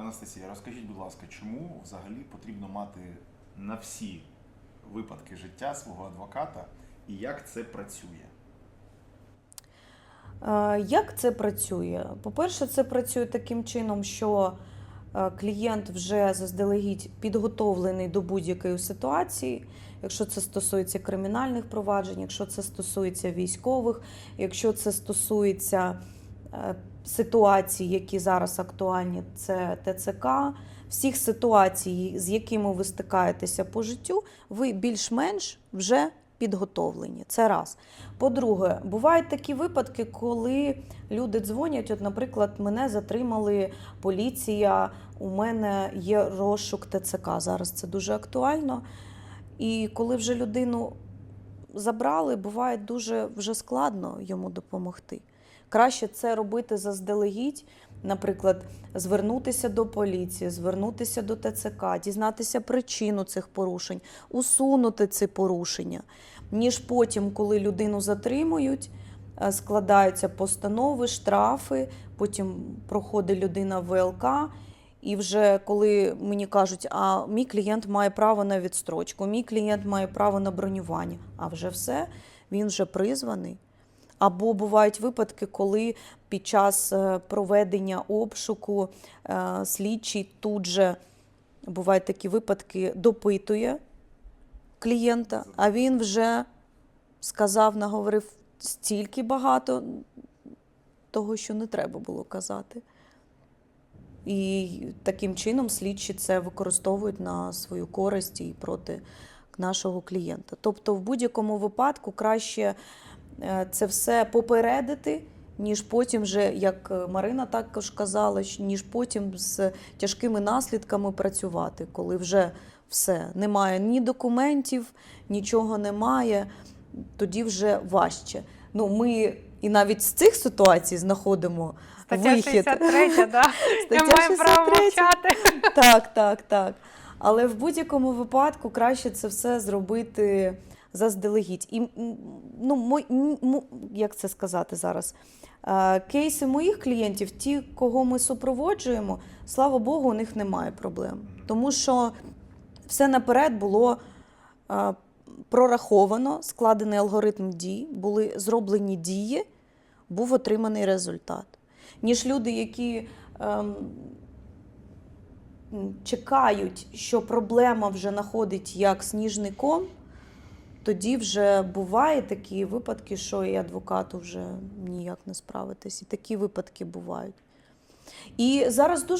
Анастасія, розкажіть, будь ласка, чому взагалі потрібно мати на всі випадки життя свого адвоката і як це працює? Е, Як це працює? По-перше, це працює таким чином, що е, клієнт вже заздалегідь підготовлений до будь-якої ситуації, якщо це стосується кримінальних проваджень, якщо це стосується військових, якщо це стосується е, ситуацій, які зараз актуальні, це ТЦК. Всіх ситуацій, з якими ви стикаєтеся по життю, ви більш-менш вже підготовлені. Це раз. По-друге, бувають такі випадки, коли люди дзвонять. От, наприклад, мене затримали поліція, у мене є розшук ТЦК. Зараз це дуже актуально. І коли вже людину забрали, буває дуже вже складно йому допомогти. Краще це робити заздалегідь, наприклад, звернутися до поліції, звернутися до ТЦК, дізнатися причину цих порушень, усунути ці порушення, ніж потім, коли людину затримують, е, складаються постанови, штрафи, потім проходить людина в ВЛК. І вже коли мені кажуть, а мій клієнт має право на відстрочку, мій клієнт має право на бронювання, а вже все, він вже призваний. Або бувають випадки, коли під час е, проведення обшуку е, слідчий тут же бувають такі випадки, допитує клієнта, а він вже сказав, наговорив стільки багато того, що не треба було казати. І таким чином слідчі це використовують на свою користь і проти нашого клієнта. Тобто, в будь-якому випадку краще це все попередити, ніж потім, вже, як е, Марина також казала, ніж потім з тяжкими наслідками працювати, коли вже все немає ні документів, нічого немає, тоді вже важче. Ну, ми і навіть з цих ситуацій знаходимо Стаття вихід. 63, да. Стаття маю право мовчати. Так, так, так. Але в будь-якому випадку краще це все зробити заздалегідь. І ну, мой, як це сказати зараз? Е, Кейси моїх клієнтів, ті, кого ми супроводжуємо, слава Богу, у них немає проблем. Тому що все наперед було е, прораховано, складений алгоритм дій, були зроблені дії, був отриманий результат. Ніж люди, які ем, чекають, що проблема вже находить як сніжний ком, тоді вже бувають такі випадки, що і адвокату вже ніяк не справитись. І такі випадки бувають. І зараз дуже